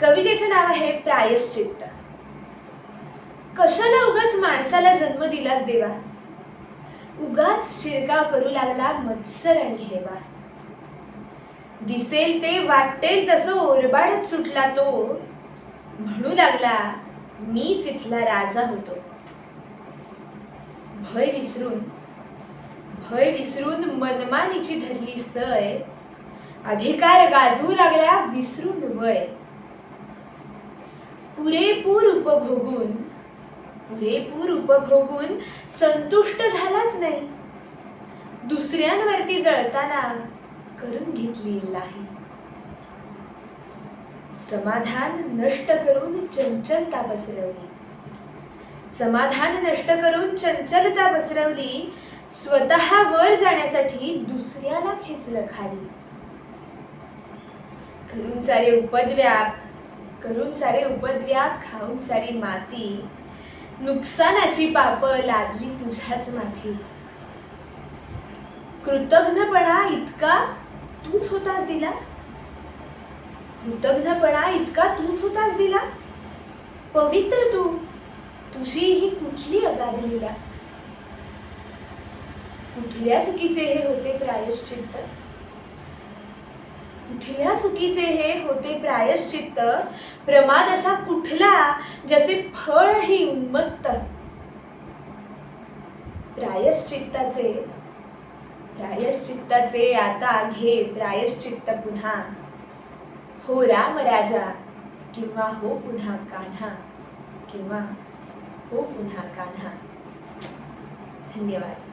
कवितेचं नाव आहे प्रायश्चित्त. कशाला उगाच माणसाला जन्म दिलास देवा? उगाच शिरकाव करू लागला मत्सर आणि हेवा. दिसेल ते वाटेल तसं ओरबाडत सुटला तो. म्हणू लागला मीच इथला राजा होतो. भय विसरून भय विसरून मनमानीची धरली सय. अधिकार गाजवू लागला विसरून वय. पुरेपूर उपभोगून पुरेपूर उपभोगून संतुष्ट झालाच नाही. दुसऱ्यांवरती जळताना करून घेतली लाही समाधान नष्ट करून चंचलता पसरवली. समाधान नष्ट करून चंचलता पसरवली स्वतः वर जाण्यासाठी दुसऱ्याला खेचलं खाली. करून सारे उपद्व्याप करून सारे उपद्व्याप खाऊन सारी माती. नुकसानाची पाप लादली तुझ्याच माथी. कृतज्ञपणा इतका तूच होतास दिला? कृतज्ञपणा इतका तूच होतास दिला? पवित्र तू तुझी ही कुठली अगाध लिला? कुठल्या चुकीचे हे होते प्रायश्चित्त? कुठल्या चुकीचे हे होते प्रायश्चित्त? प्रमाद असा कुठला ज्याचे फळ ही उन्मत्त? प्रायश्चित्ताचे. प्रायश्चित्ताचे आता घे प्रायश्चित्त पुन्हा. हो राम राजा किंवा हो पुन्हा कान्हा किंवा हो पुन्हा कान्हा. धन्यवाद.